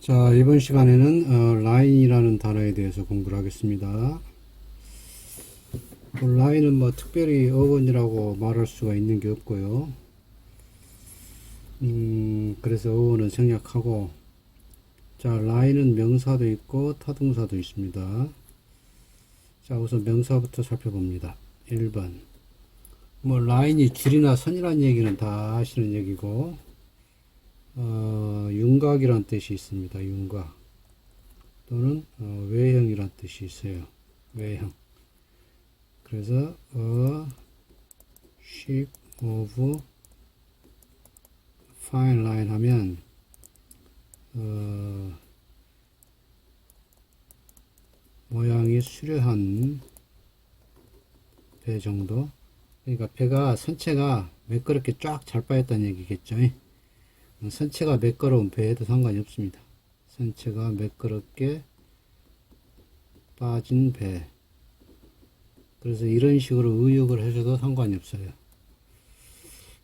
자, 이번 시간에는 어, 라인이라는 단어에 대해서 공부를 하겠습니다. 그 라인은 뭐 특별히 어원이라고 말할 수가 있는 게 없고요. 음, 그래서 어원은 생략하고, 자, 라인은 명사도 있고 타동사도 있습니다. 자, 우선 명사부터 살펴봅니다. 1번. 뭐, 라인이 줄이나 선이라는 얘기는 다 아시는 얘기고, 어, 윤곽이란 뜻이 있습니다. 윤곽 또는 어, 외형이란 뜻이 있어요. 외형. 그래서 a shape of fine line 하면 어, 모양이 수려한 배 정도. 그러니까 배가 선체가 매끄럽게 쫙 잘 빠졌다는 얘기겠죠. 선체가 매끄러운 배에도 상관이 없습니다. 선체가 매끄럽게 빠진 배. 그래서 이런 식으로 의역을 해줘도 상관이 없어요.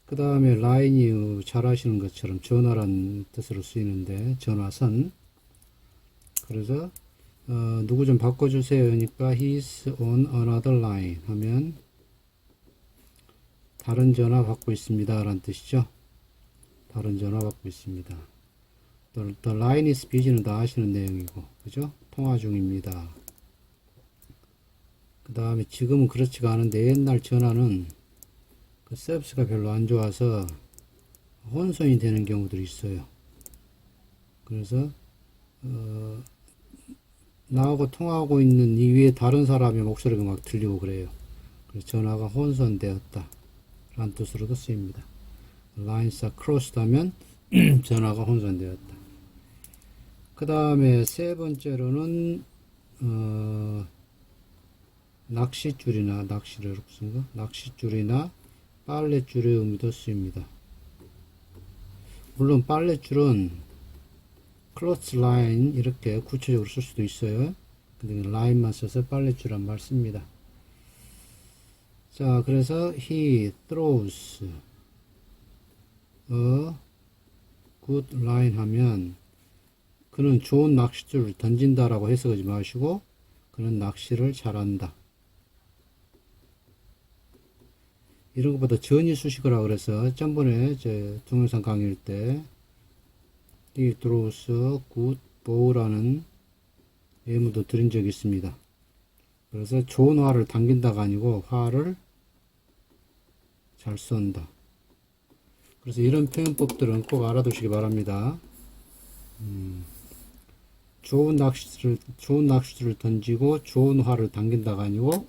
그 다음에 라인이 잘 아시는 것처럼 전화란 뜻으로 쓰이는데 전화선. 그래서 어, 누구 좀 바꿔주세요 하니까 he's on another line 하면 다른 전화 받고 있습니다 라는 뜻이죠. 다른 전화 받고 있습니다. 또, the line is busy는 다 아시는 내용이고, 그죠? 통화 중입니다. 그 다음에 지금은 그렇지가 않은데 옛날 전화는 그 서비스가 별로 안 좋아서 혼선이 되는 경우들이 있어요. 그래서, 어, 나하고 통화하고 있는 이 위에 다른 사람의 목소리가 막 들리고 그래요. 그래서 전화가 혼선되었다. 라는 뜻으로도 쓰입니다. Lines are crossed 하면 전화가 혼선되었다. 그 다음에 세 번째로는 어, 낚싯줄이나 낚시를 이렇게 쓴 거? 낚싯줄이나 빨랫줄의 의미도 쓰입니다. 물론 빨랫줄은 클로스 라인 이렇게 구체적으로 쓸 수도 있어요. 근데 라인만 써서 빨랫줄란 말 씁니다. 자, 그래서 he throws a good line 하면 그는 좋은 낚싯줄을 던진다 라고 해석하지 마시고 그는 낚시를 잘한다. 이런 것보다 전이 수식어라 그래서 전번에 제 동영상 강의할 때 이 들어오서 good bow라는 예문도 드린 적이 있습니다. 그래서 좋은 화를 당긴다가 아니고 화를 잘 쏜다. 그래서 이런 표현법들은 꼭 알아두시기 바랍니다. 음, 좋은 낚시를 좋은 낚시를 던지고 좋은 활을 당긴다가 아니고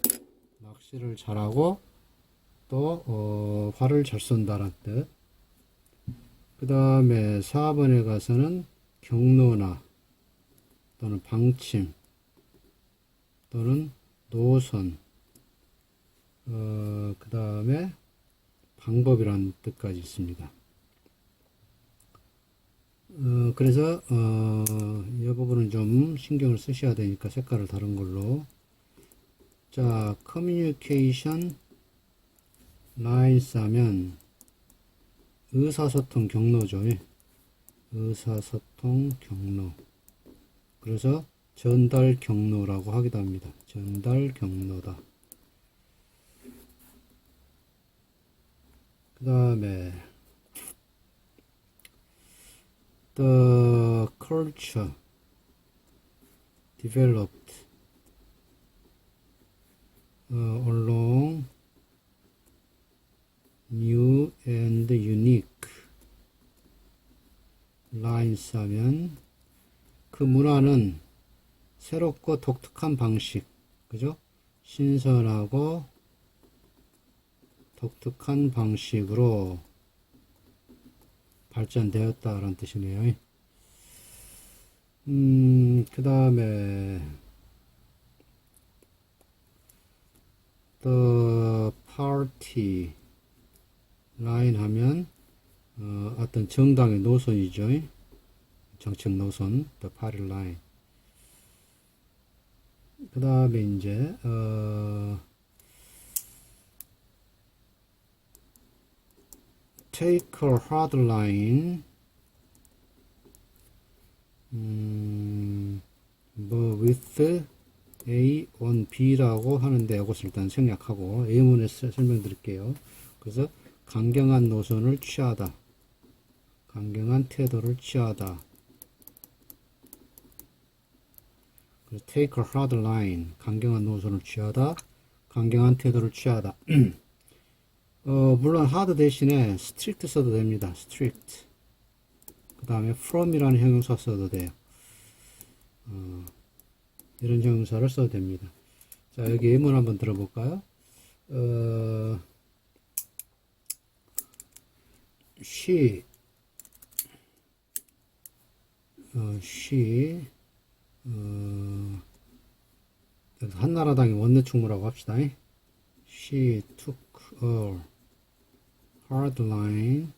낚시를 잘하고 또 어, 활을 잘 쏜다는 뜻. 그 다음에 4번에 가서는 경로나 또는 방침 또는 노선 어, 그 다음에 방법이라는 뜻까지 있습니다. 어, 그래서 어, 이 부분은 좀 신경을 쓰셔야 되니까 색깔을 다른 걸로. 자 커뮤니케이션 라인스 하면 의사소통 경로죠. 예. 의사소통 경로. 그래서 전달 경로라고 하기도 합니다. 전달 경로다 그 다음에 the culture developed uh, along new and unique lines 하면 그 문화는 새롭고 독특한 방식 그죠? 신선하고 독특한 방식으로 발전되었다라는 뜻이네요. 음, 그 다음에 the party line 하면 어, 어떤 정당의 노선이죠. 정책 노선, the party line. 그 다음에 이제 어, take a hard line 음, 뭐 with A on B라고 하는데 이것을 일단 생략하고 A문에서 설명드릴게요. 그래서 강경한 노선을 취하다. 강경한 태도를 취하다. take a hard line. 강경한 노선을 취하다. 강경한 태도를 취하다. 어, 물론 hard 대신에 strict 써도 됩니다. strict. 그 다음에 from이라는 형용사 써도 돼요. 어, 이런 형용사를 써도 됩니다. 자, 여기 예문 한번 들어볼까요? 어, she, 어, she, 어, 한나라당의 원내 충무라고 합시다. She took a hard line.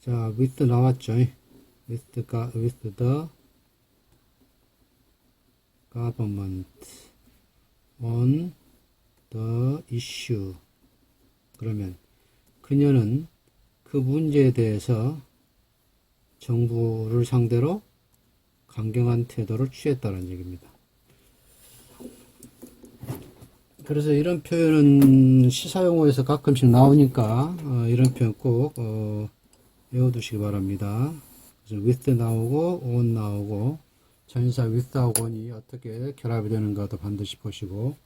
자, with 나왔죠. with with the government on the issue. 그러면 그녀는 그 문제에 대해서 정부를 상대로 강경한 태도를 취했다는 얘기입니다. 그래서 이런 표현은 시사용어에서 가끔씩 나오니까 어, 이런 표현 꼭 어, 외워두시기 바랍니다. 그래서 with 나오고 on 나오고 전사 with하고 on이 어떻게 결합이 되는가도 반드시 보시고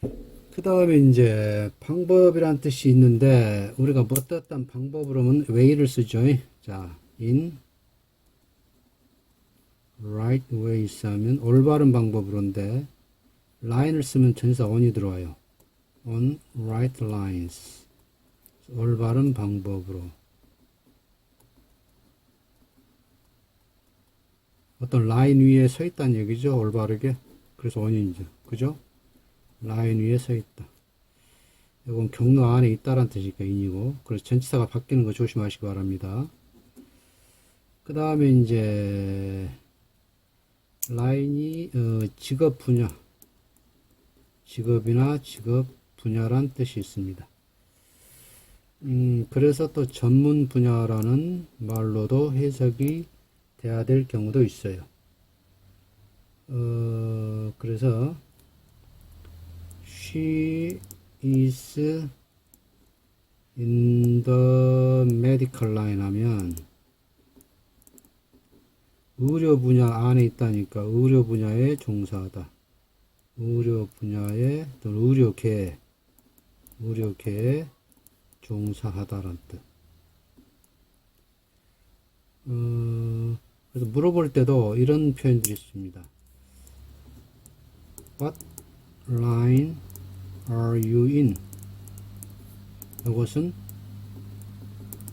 그 다음에 이제 방법이란 뜻이 있는데 우리가 뭐 어떤 방법으로 하면 way를 쓰죠. 자, in right ways 하면 올바른 방법으로인데 라인을 쓰면 전사 on이 들어와요. on right lines 올바른 방법으로 어떤 라인 위에 서 있다는 얘기죠. 올바르게. 그래서 원인이죠. 그죠? 라인 위에 서 있다. 이건 경로 안에 있다란 뜻이니까 인이고. 그래서 전치사가 바뀌는 거 조심하시기 바랍니다. 그 다음에 이제 라인이 어, 직업 분야, 직업이나 직업 분야란 뜻이 있습니다. 음, 그래서 또 전문 분야라는 말로도 해석이 돼야 될 경우도 있어요. 어, 그래서 she is in the medical line 하면 의료 분야 안에 있다니까 의료 분야에 종사하다. 의료 분야에 또는 의료계 의료계에 종사하다란 뜻. 어, 그래서 물어볼 때도 이런 표현들이 있습니다. What line are you in? 이것은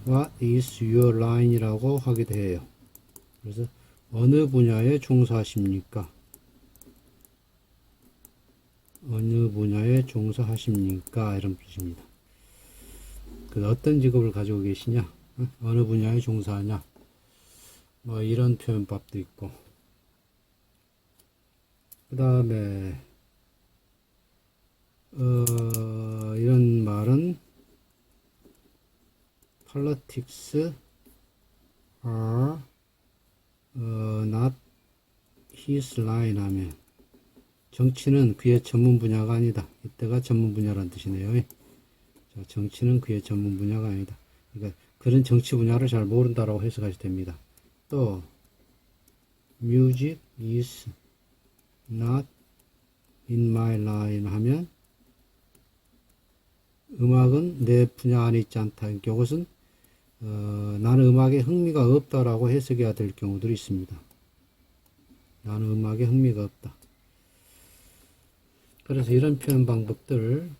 What is your line이라고 하기도 해요. 그래서 어느 분야에 종사하십니까? 어느 분야에 종사하십니까? 이런 뜻입니다. 그 어떤 직업을 가지고 계시냐? 어? 어느 분야에 종사하냐? 뭐 이런 표현법도 있고 그 다음에 어, 이런 말은 politics are 어, not his line 하면 정치는 그의 전문 분야가 아니다. 이때가 전문 분야란 뜻이네요. 자, 정치는 그의 전문 분야가 아니다. 그러니까 그런 정치 분야를 잘 모른다라고 해석하셔도 됩니다. 또 music is not in my line 하면 음악은 내 분야 안에 있지 않다. 그러니까 이것은 어, 나는 음악에 흥미가 없다라고 해석해야 될 경우들이 있습니다. 나는 음악에 흥미가 없다. 그래서 이런 표현 방법들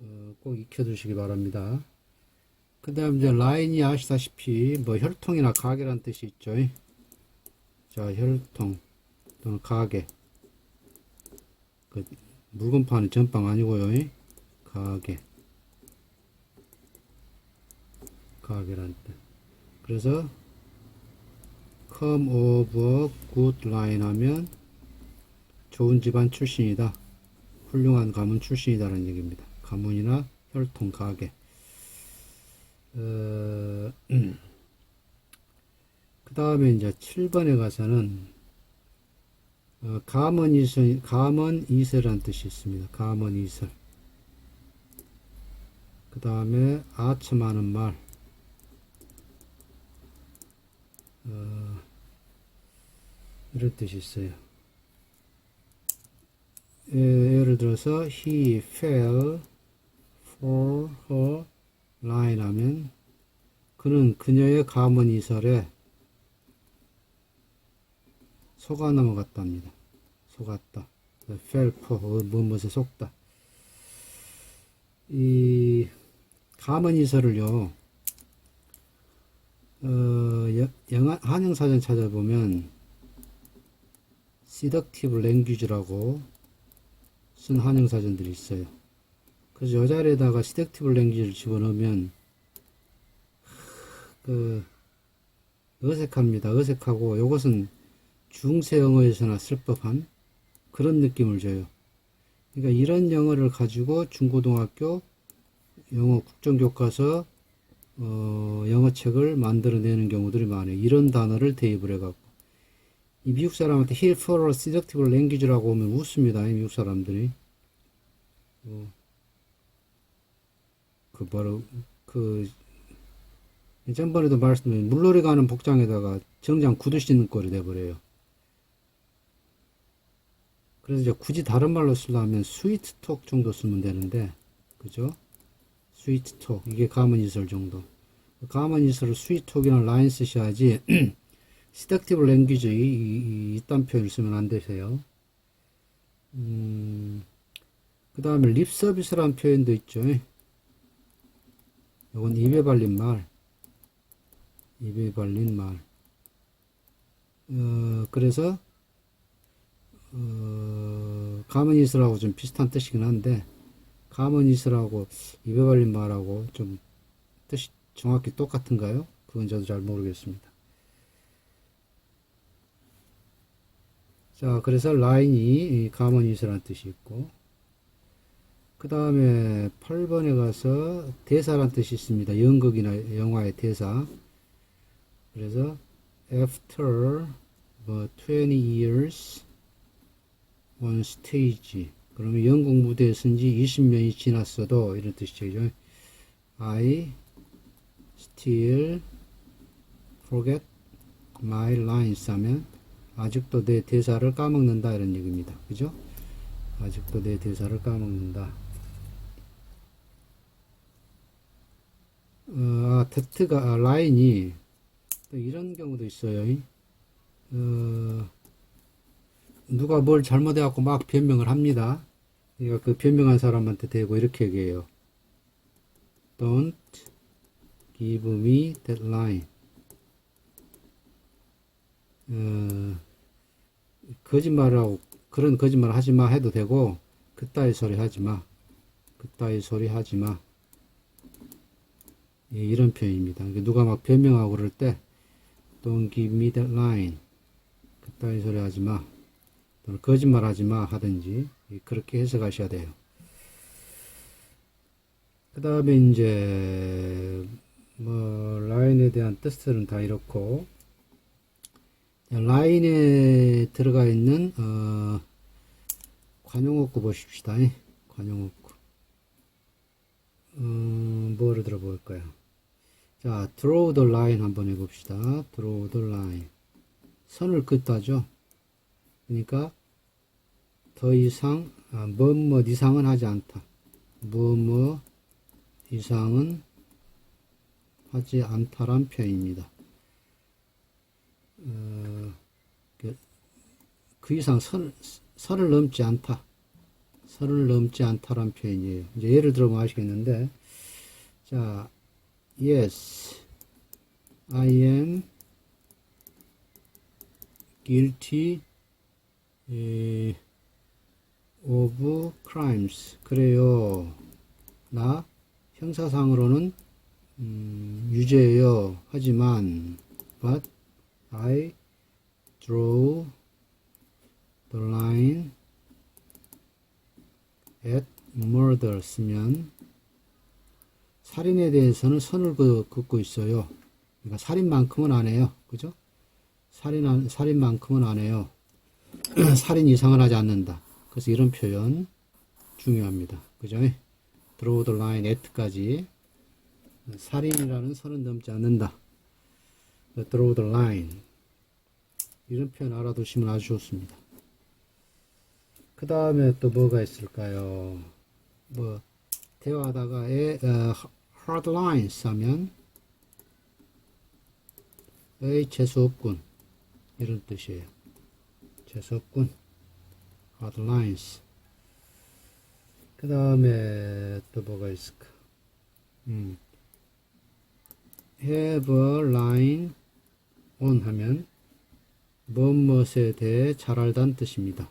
어, 꼭 익혀두시기 바랍니다. 그 다음 이제 라인이 아시다시피 뭐 혈통이나 가게란 뜻이 있죠. 자, 혈통 또는 가게. 그 물건 파는 전방 아니고요. 가게. 가게란 뜻. 그래서 come of a good line 하면 좋은 집안 출신이다. 훌륭한 가문 출신이다라는 얘기입니다. 가문이나 혈통 가게. 어, 그 다음에 이제 7번에 가서는 어, 가먼 이설, 가먼 이설이라는 뜻이 있습니다. 가먼 이설. 그 다음에 아첨하는 말. 어, 이런 뜻이 있어요. 예, 예를 들어서 he fell for her line 하면 그는 그녀의 가문 이설에 속아 넘어갔답니다. 속았다. fell for 무엇에 속다. 이 가문 이설을요. 어, 여- 영어 한영사전 찾아보면 seductive language라고 쓴 한영 사전들이 있어요. 그래서 요 자리에다가 seductive language를 집어넣으면 그 어색합니다. 어색하고 요것은 중세 영어에서나 쓸 법한 그런 느낌을 줘요. 그러니까 이런 영어를 가지고 중고등학교 영어 국정교과서 어, 영어책을 만들어내는 경우들이 많아요. 이런 단어를 대입을 해갖고 이 미국 사람한테 for a seductive language라고 하면 웃습니다. 이 미국 사람들이 어, 그 바로 그 전번에도 말씀드린 물놀이 가는 복장에다가 정장 구두 신는 꼴이 돼버려요. 그래서 이제 굳이 다른 말로 쓰려면 스위트 톡 정도 쓰면 되는데, 그죠? 스위트 톡. 이게 가문 이설 정도. 가문 이설을 스위트 톡이나 라인 쓰셔야지, 시덕티브 랭귀지, 이딴 표현을 쓰면 안 되세요. 음, 그 다음에 립 서비스라는 표현도 있죠. 이건 입에 발린 말. 입에 발린 말. 어, 그래서, 어, 가머니스라고 좀 비슷한 뜻이긴 한데, 가머니스라고 입에 발린 말하고 좀 뜻이 정확히 똑같은가요? 그건 저도 잘 모르겠습니다. 자, 그래서 라인이 가머니스라는 뜻이 있고, 그 다음에 8번에 가서 대사란 뜻이 있습니다. 연극이나 영화의 대사. 그래서 after 뭐 20 years on stage 그러면 영국 무대에 선지 20년이 지났어도 이런 뜻이죠. I still forget my lines 하면 아직도 내 대사를 까먹는다 이런 얘기입니다. 그죠? 아직도 내 대사를 까먹는다. 어, 아, 텍트가, 아, 라인이 또 이런 경우도 있어요. 어, 누가 뭘 잘못해갖고 막 변명을 합니다. 그러니까 그 변명한 사람한테 대고 이렇게 얘기해요. Don't give me that line. 어, 거짓말하고 그런 거짓말 하지 마 해도 되고 그따위 소리 하지 마. 그따위 소리 하지 마. 예, 이런 표현입니다. 그러니까 누가 막 변명하고 그럴 때 Don't give me that line. 그따위 소리 하지 마. 또는 거짓말 하지 마 하든지 예, 그렇게 해석하셔야 돼요. 그 다음에 이제 뭐 라인에 대한 뜻들은 다 이렇고 라인에 들어가 있는 어, 관용어구 보십시다. 관용어구. 어, 뭐를 들어볼까요? 자, draw the line 한번 해봅시다. draw the line. 선을 긋다죠. 그러니까 더 이상 아, 뭐뭐 이상은 하지 않다. 뭐뭐 이상은 하지 않다란 표현입니다. 어, 그, 그 이상 선, 선을 넘지 않다. 선을 넘지 않다란 표현이에요. 이제 예를 들어보면 아시겠는데, 자, yes, I am guilty 에, of crimes. 그래요. 나 형사상으로는 음, 유죄예요. 하지만 but I draw the line at murder 쓰면 살인에 대해서는 선을 그- 긋고 있어요. 그러니까 살인만큼은 안 해요. 그죠? 살인, 살인만큼은 안 해요. 살인 이상을 하지 않는다. 그래서 이런 표현 중요합니다. 그죠? draw the line at까지 살인이라는 선은 넘지 않는다. Draw the line 이런 표현 알아두시면 아주 좋습니다. 그 다음에 또 뭐가 있을까요? 뭐 대화하다가 에, 어, hard lines 하면 에이 재수없군 이런 뜻이에요. 재수없군 hard lines 그 다음에 또 뭐가 있을까? 음. have a line on 하면 무엇에 대해 잘 알다는 뜻입니다.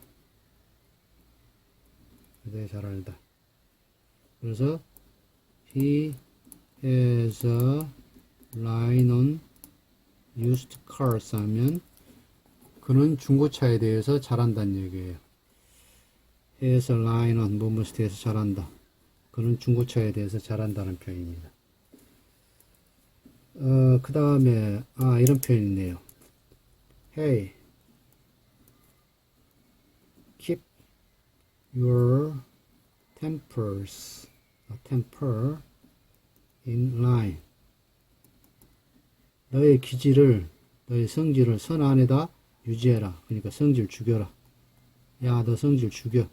대해 잘 알다. 그래서 he has a line on used cars 하면 그는 중고차에 대해서 잘 안다는 얘기예요. has a line on 무엇에 대해서 잘 안다. 그는 중고차에 대해서 잘 안다는 표현입니다. 어, 그 다음에, 아, 이런 표현이 있네요. Hey, keep your tempers, 아, temper in line. 너의 기질을, 너의 성질을 선 안에다 유지해라. 그러니까 성질 죽여라. 야, 너 성질 죽여.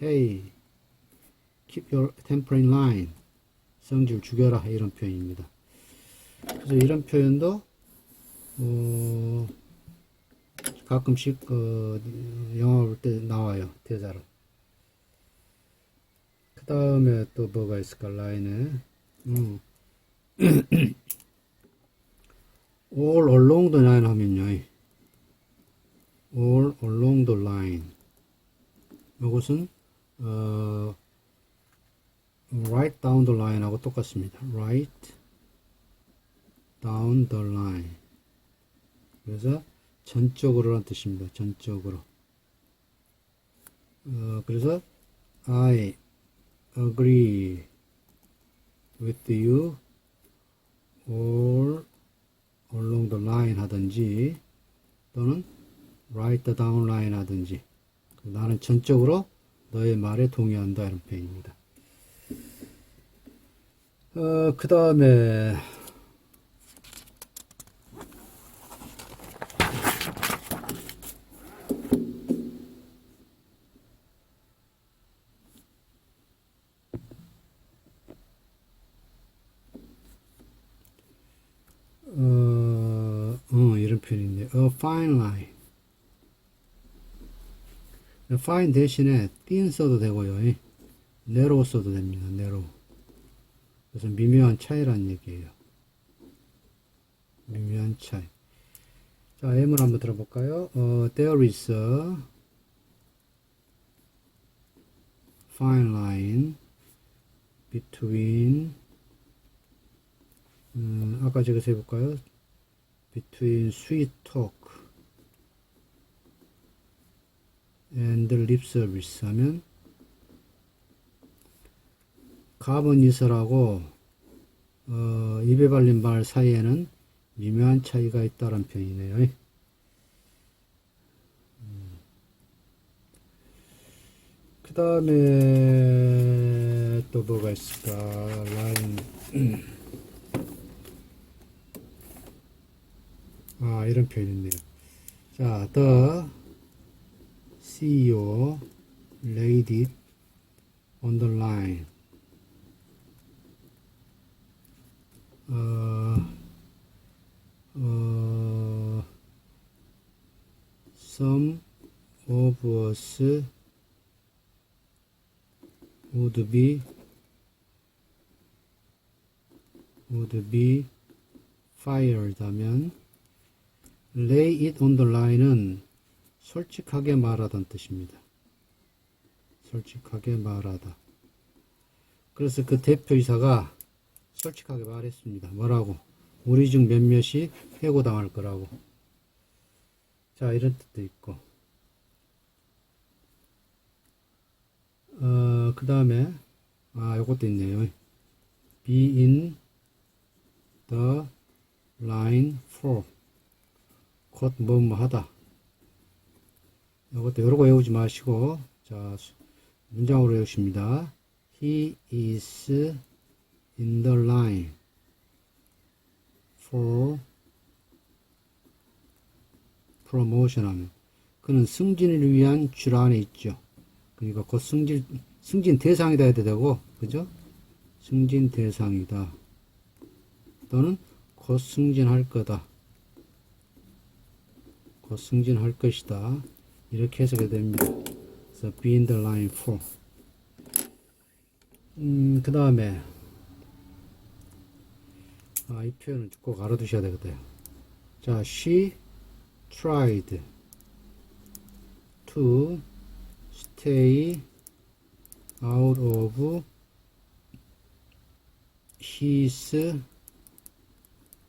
Hey, keep your temper in line. 성질 죽여라. 이런 표현입니다. 그래서 이런 표현도 어, 가끔씩 어, 영화 볼 때 나와요 대사로. 그 다음에 또 뭐가 있을까 라인에 음. all along the line 하면요 all along the line 이것은 어, right down the line 하고 똑같습니다 right down the line. 그래서 전적으로란 뜻입니다. 전적으로. 어, 그래서 I agree with you all along the line 하든지 또는 write the down line 하든지 나는 전적으로 너의 말에 동의한다 이런 표현입니다. 어, 그 다음에 어, 어, 이런 표현이 있네. A fine line. fine 대신에 thin 써도 되고요. 이. narrow 써도 됩니다. narrow. 그래서 미묘한 차이라는 얘기예요. 미묘한 차이. 자, M을 한번 들어볼까요? 어, there is a fine line between 음, 아까 제가 해볼까요? Between sweet talk and lip service 하면 가본 이설하고 어, 입에 발린 말 사이에는 미묘한 차이가 있다는 표현이네요. 그 다음에 또 뭐가 있을까? 라인 아, 이런 표현이 있네요. 자, the CEO laid it on the line. 어, 어, some of us would be would be fired 하면 lay it on the line은 솔직하게 말하다는 뜻입니다. 솔직하게 말하다. 그래서 그 대표이사가 솔직하게 말했습니다. 뭐라고? 우리 중 몇몇이 해고당할 거라고. 자, 이런 뜻도 있고. 어, 그 다음에, 아, 요것도 있네요. be in the line for. 곧 뭐뭐 하다. 이것도 여러 거 외우지 마시고, 자, 수- 문장으로 외우십니다. He is in the line for promotion 그는 승진을 위한 줄 안에 있죠. 그러니까 곧 승진, 승진 대상이다 해도 되고, 그죠? 승진 대상이다. 또는 곧 승진할 거다. 곧 승진할 것이다. 이렇게 해석이 됩니다. 그래서 be in the line for. 음, 그 다음에, 아, 이 표현은 꼭 알아두셔야 되겠다. 자, she tried to stay out of his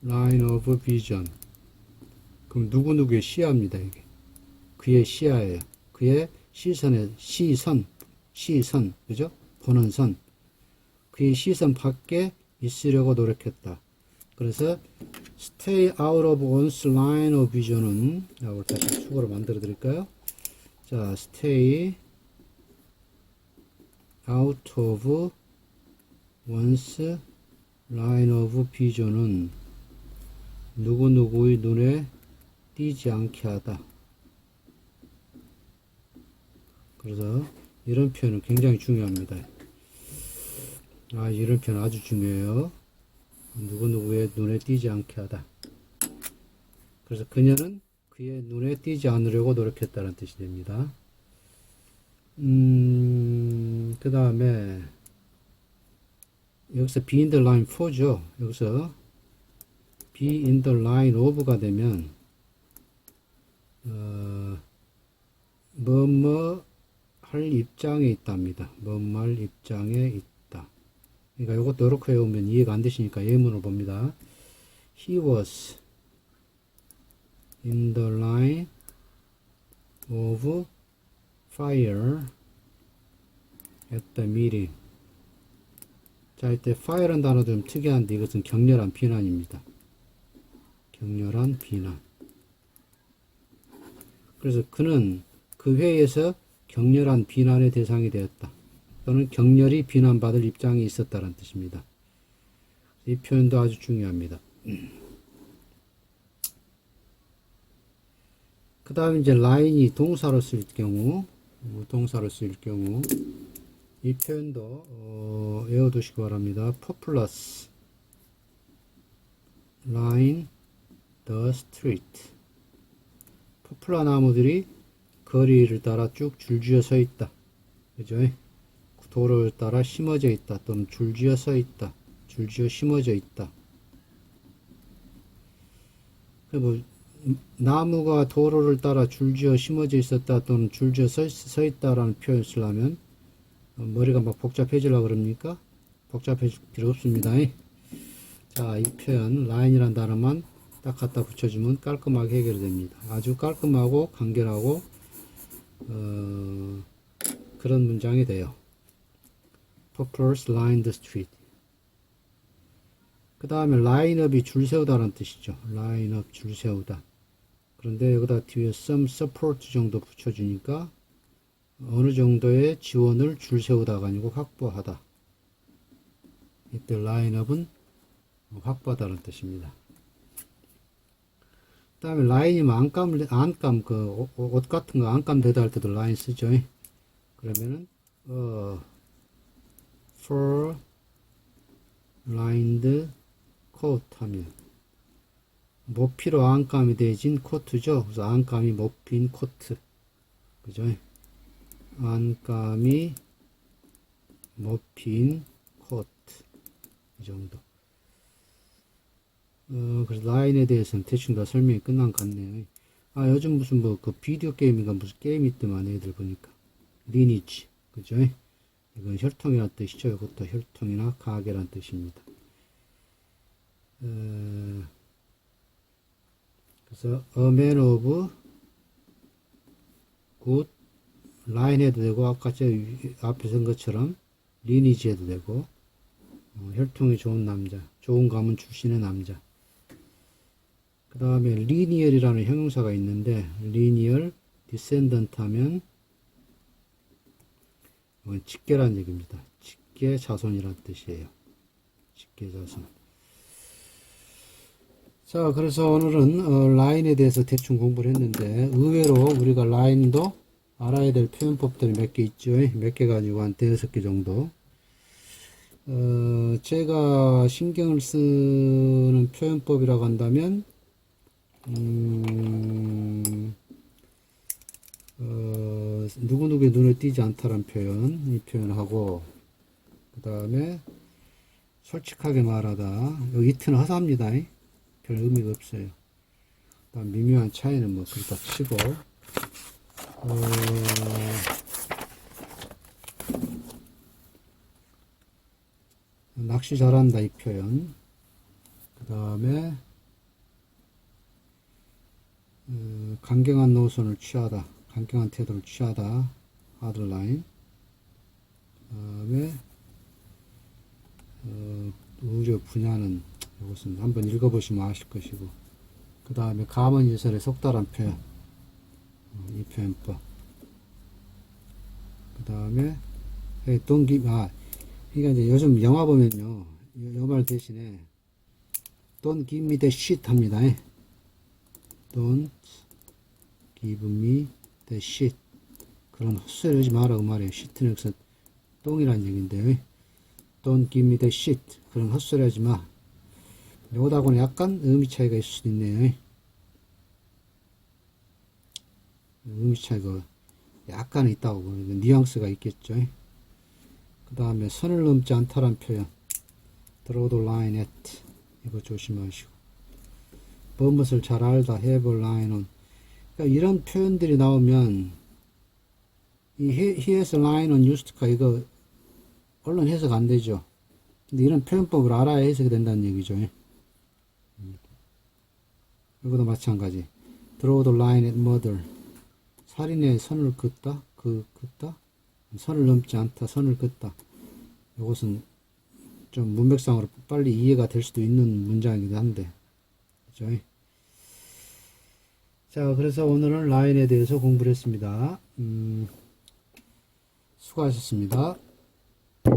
line of vision. 그럼 누구누구의 시야입니다, 이게. 그의 시야예요. 그의 시선의, 시선, 시선, 그죠? 보는 선. 그의 시선 밖에 있으려고 노력했다. 그래서 stay out of one's line of vision은 라고 다시 수고로 만들어 드릴까요? 자, stay out of one's line of vision은 누구누구의 눈에 띄지 않게 하다. 그래서 이런 표현은 굉장히 중요합니다. 아, 이런 표현 아주 중요해요. 누구누구의 눈에 띄지 않게 하다. 그래서 그녀는 그의 눈에 띄지 않으려고 노력했다는 뜻이 됩니다. 음, 그 다음에, 여기서 be in the line for죠. 여기서 be in the line of가 되면, 어, 뭐뭐 할 입장에 있답니다. 할 입장에 있다. 그러니까 이것도 이렇게 외우면 이해가 안 되시니까 예문을 봅니다. He was in the line of fire at the meeting. 자, 이때 fire라는 단어도 좀 특이한데 이것은 격렬한 비난입니다. 격렬한 비난. 그래서 그는 그 회의에서 격렬한 비난의 대상이 되었다. 또는 격렬히 비난받을 입장이 있었다는 뜻입니다. 이 표현도 아주 중요합니다. 그 다음에 이제 라인이 동사로 쓸 경우, 어, 동사로 쓸 경우, 이 표현도 어, 외워두시기 바랍니다. populous line the street. 포플라 나무들이 거리를 따라 쭉 줄지어 서 있다. 그죠? 도로를 따라 심어져 있다. 또는 줄지어 서 있다. 줄지어 심어져 있다. 그 뭐, 나무가 도로를 따라 줄지어 심어져 있었다. 또는 줄지어 서, 있- 서 있다라는 표현을 쓰려면 어, 머리가 막 복잡해지려고 그럽니까? 복잡해질 필요 없습니다. 자, 이 표현, 라인이라는 단어만 딱 갖다 붙여주면 깔끔하게 해결됩니다. 아주 깔끔하고 간결하고 어, 그런 문장이 돼요. Poplars line the street. 그 다음에 lineup이 줄 세우다라는 뜻이죠. lineup줄 세우다. 그런데 여기다 뒤에 some support 정도 붙여주니까 어느 정도의 지원을 줄 세우다가 아니고 확보하다. 이때 lineup은 확보하다는 뜻입니다. 그 다음에 라인이면 안감, 안감, 그, 옷, 옷 같은 거 안감 대다 할 때도 라인 쓰죠. 그러면은, 어, for lined coat 하면, 모피로 안감이 되진 코트죠. 그래서 안감이 모핀 코트. 그죠? 안감이 모핀 코트. 이 정도. 어, 그래서 라인에 대해서는 대충 다 설명이 끝난 것 같네요. 아, 요즘 무슨 뭐, 그 비디오 게임인가 무슨 게임이 있더만, 애들 보니까. 리니지. 그죠? 이건 혈통이란 뜻이죠. 이것도 혈통이나 가게란 뜻입니다. 어, 그래서, a man of good 라인 해도 되고, 아까 저 앞에 쓴 것처럼 리니지 해도 되고, 어, 혈통이 좋은 남자, 좋은 가문 출신의 남자. 그 다음에 linear이라는 형용사가 있는데 linear descendant 하면 이건 직계란 얘기입니다. 직계 자손이란 뜻이에요. 직계 자손. 자, 그래서 오늘은 어, 라인에 대해서 대충 공부를 했는데 의외로 우리가 라인도 알아야 될 표현법들이 몇 개 있죠. 몇 개 가지고 한 대여섯 개 정도. 어, 제가 신경을 쓰는 표현법이라고 한다면, 음, 어, 누구누구의 눈에 띄지 않다란 표현, 이 표현하고, 그 다음에, 솔직하게 말하다. 여기 이트는 허사합니다. 별 의미가 없어요. 그 다음 미묘한 차이는 뭐, 그렇다 치고, 어, 낚시 잘한다 이 표현. 그 다음에 어, 강경한 노선을 취하다, 강경한 태도를 취하다, 하드라인. 그 다음에 어, 우려 분야는 이것은 한번 읽어보시면 아실 것이고. 그 다음에 가문이설의 속달한 표현. 어, 이 표현법. 그 다음에 동기 아 그러니까 이제 요즘 영화 보면요 요말 대신에 me the shit 합니다. Don't give me the shit 그런 헛소리 하지 마라고 말해요. shit는 여기서 똥이란 얘기인데 Don't give me the shit 그런 헛소리 하지 마. 요거하고는 약간 의미 차이가 있을 수도 있네요. 의미 차이가 약간 있다고 보는 뉘앙스가 있겠죠. 그 다음에 선을 넘지 않다란 표현 draw the line at 이거 조심하시고 무엇을 잘 알다 have a 그러니까 이런 표현들이 나오면 이 he, has a line on used가 이거 얼른 해석 안 되죠. 근데 이런 표현법을 알아야 해석이 된다는 얘기죠. 음. 이것도 마찬가지. draw the line at murder. 살인의 선을 긋다, 그, 긋다, 선을 넘지 않다, 선을 긋다. 이것은 좀 문맥상으로 빨리 이해가 될 수도 있는 문장이기도 한데, 그죠? 자, 그래서 오늘은 라인에 대해서 공부를 했습니다. 음, 수고하셨습니다.